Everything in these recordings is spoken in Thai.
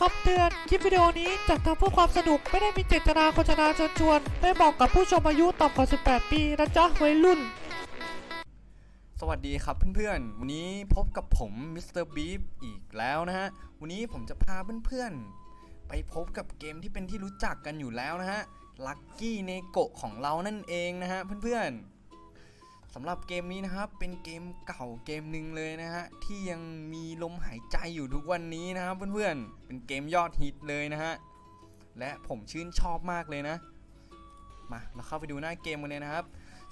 คำเตือน คลิปวิดีโอนี้จัดทำเพื่อความสนุก ไม่ได้มีเจตนาโฆษณาเชิญชวน ไม่เหมาะกับผู้ชมอายุต่ำกว่า 18 ปีนะจ๊ะวัยรุ่น สวัสดีครับเพื่อนๆ วันนี้พบกับผมมิสเตอร์บีฟอีกแล้วนะฮะ วันนี้ผมจะพาเพื่อนๆ ไปพบกับเกมที่เป็นที่รู้จักกันอยู่แล้วนะฮะลัคกี้เนโกะของเรานั่นเองนะฮะเพื่อนๆ สำหรับเกมนี้นะครับเป็นเกมเก่าเกมหนึ่งเลยนะฮะที่ยังมีลมหายใจอยู่ทุกวันนี้นะครับเพื่อนๆเป็นเกมยอดฮิตเลยนะฮะและผมชื่นชอบมากเลยนะมาเราเข้าไปดูหน้าเกมกันเลยนะครับ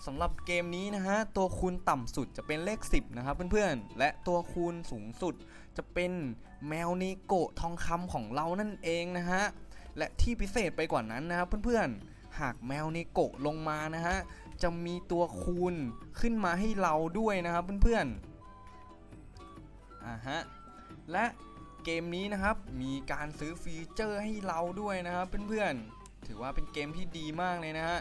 สำหรับเกมนี้นะฮะตัวคูณต่ำสุดจะเป็นเลข 10 นะครับเพื่อนๆ และตัวคูณสูงสุดจะเป็นแมวเนโกะทองคำของเรานั่นเองนะฮะและที่พิเศษไปกว่านั้นนะครับเพื่อนๆ หากแมวเนโกะลงมานะฮะ จะมีตัวคูณขึ้นมาให้เราด้วยนะครับเพื่อนๆอ่าฮะและเกมนี้นะครับมีการซื้อฟีเจอร์ให้เราด้วยนะครับเพื่อนๆ ถือว่าเป็นเกมที่ดีมากเลยนะฮะ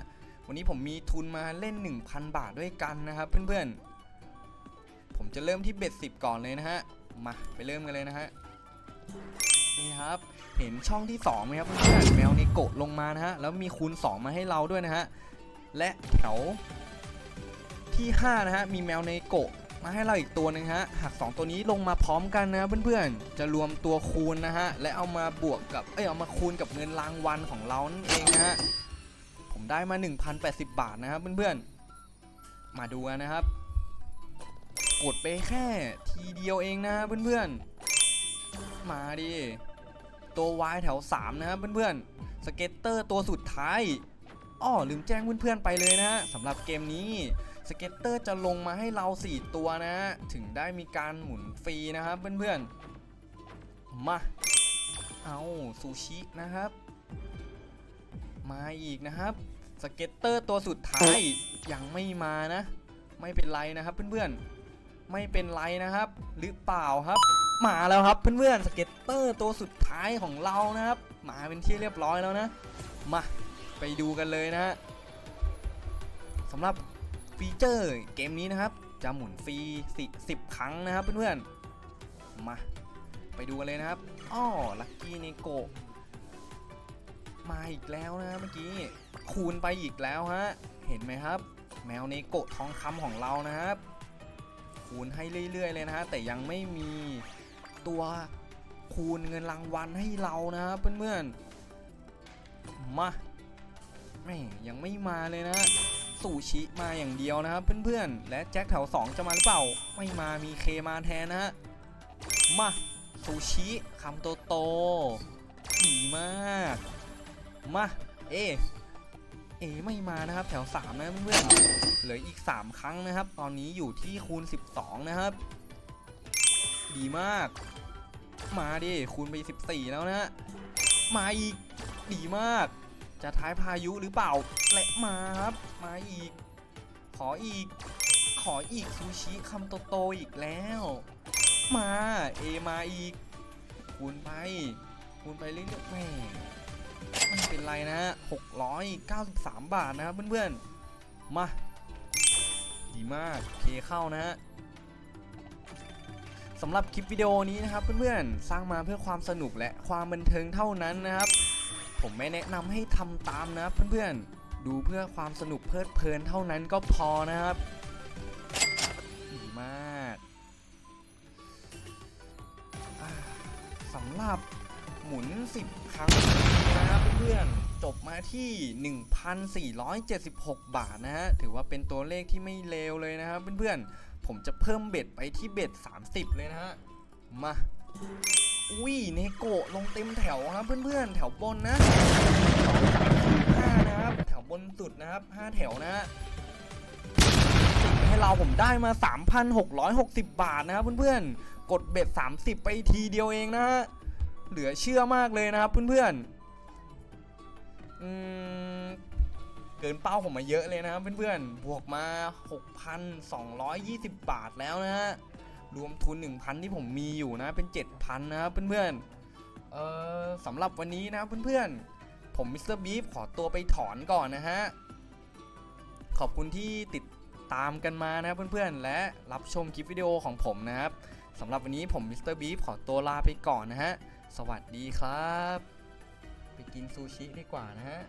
วันนี้ผมมีทุนมาเล่น 1,000 บาทด้วยกันนะครับเพื่อนๆ ผมจะเริ่มที่เบ็ดสิบก่อนเลยนะฮะมาไปเริ่มกันเลยนะฮะนี่ครับเห็นช่องที่2ไหมครับเพื่อนๆแมวในโกะลงมานะฮะแล้วมีคูณ 2 มาให้เราด้วยนะฮะ และแถวที่ 5 นะฮะ มีแมวในโกะมาให้เราอีกตัวหนึงฮะ หาก 2 ตัวนี้ลงมาพร้อมกันนะเพื่อนๆ จะรวมตัวคูณนะฮะ และเอามาบวกกับ เอ้ย เอามาคูณกับเงินรางวัลของเรานั่นเองนะฮะ ผมได้มา 1,080 บาทนะครับเพื่อนๆ มาดูกันนะครับ กดไปแค่ทีเดียวเองนะเพื่อนๆ มาดิ ตัว Y แถว 3 นะครับเพื่อนๆ สเก็ตเตอร์ตัวสุดท้าย อ้อลืมแจ้งเพื่อนๆไปเลยนะฮะสำหรับเกมนี้สเก็ตเตอร์จะลงมาให้เรา 4 ตัวนะฮะถึงได้มีการหมุนฟรีนะครับเพื่อนๆ มา เอาซูชินะครับ มาอีกนะครับสเก็ตเตอร์ตัวสุดท้ายยังไม่มานะ ไม่เป็นไรนะครับเพื่อนๆ ไม่เป็นไรนะครับ หรือเปล่าครับ มาแล้วครับเพื่อนๆสเก็ตเตอร์ตัวสุดท้ายของเรานะครับ มาเป็นที่เรียบร้อยแล้วนะ มา ไปดูกันเลยนะฮะสำหรับฟีเจอร์เกมนี้นะครับ จะหมุนฟรีสิบครั้งนะครับเพื่อนๆ มาไปดูกันเลยนะครับอ้อลัคกี้เนโกมาอีกแล้วนะเมื่อกี้คูณไปอีกแล้วฮะเห็นไหมครับ แมวเนโกทองคำของเรานะครับ คูณให้เรื่อยๆเลยนะฮะแต่ยังไม่มีตัวคูณเงินรางวัลให้เรานะครับเพื่อนๆมา แม่ยังไม่มาเลยนะสูชิมาอย่างเดียวนะครับเพื่อนๆ และแจ็คแถว 2 จะมาหรือเปล่า ไม่มามีเคมาแทนนะฮะมาซูชิคำโตโตๆดีมาก มาเอเอไม่มานะครับ แถว 3 นะเพื่อนๆเหลืออีก 3 ครั้งนะครับ ตอนนี้อยู่ที่คูณ 12 นะครับ ดีมาก มาดิคูณไป 14 แล้วนะฮะมาอีกดีมาก จะท้ายพายุหรือเปล่าและมาครับมาอีก ขออีก ขออีกซูชิคำโตๆอีกแล้ว มาเอมาอีกคูณไปคูณไปเรื่อยๆแม่ไม่เป็นไรนะฮะ693 บาทนะครับเพื่อนๆ มาดีมากเคเข้านะฮะสำหรับคลิปวิดีโอนี้นะครับเพื่อนๆ สร้างมาเพื่อความสนุกและความบันเทิงเท่านั้นนะครับ ผมไม่แนะนำให้ทำตามนะเพื่อนๆ ดูเพื่อความสนุกเพลิดเพลินเท่านั้นก็พอนะครับ ดีมากอ่าสำหรับหมุน 10 ครั้งนะครับเพื่อนๆ จบมาที่ 1,476 บาทนะฮะ ถือว่าเป็นตัวเลขที่ไม่เลวเลยนะครับเพื่อนๆ ผมจะเพิ่มเบ็ดไปที่เบ็ด 30 เลยนะฮะ มา อุ้ยเนโกะลงเต็มแถวครับเพื่อนๆ แถวบนนะ5นะครับ แถวบนสุดนะครับ5แถวนะฮะให้เราผมได้มา 3,660 บาทนะครับเพื่อนๆ กดเบ็ด 30 ไปทีเดียวเองนะฮะ เหลือเชื่อมากเลยนะครับเพื่อนๆ อืมเกินเป้าผมมาเยอะเลยนะครับเพื่อนๆ บวกมา 6,220 บาทแล้วนะฮะ รวมทุน 1,000 ที่ผมมีอยู่นะเป็น 7,000 นะครับเพื่อนๆเอ่อสำหรับวันนี้นะเพื่อนๆ ผมมิสเตอร์บีฟขอตัวไปถอนก่อนนะฮะ ขอบคุณที่ติดตามกันมานะเพื่อนๆ และรับชมคลิปวิดีโอของผมนะครับสำหรับวันนี้ผมมิสเตอร์บีฟขอตัวลาไปก่อนนะฮะ สวัสดีครับ ไปกินซูชิดีกว่านะฮะ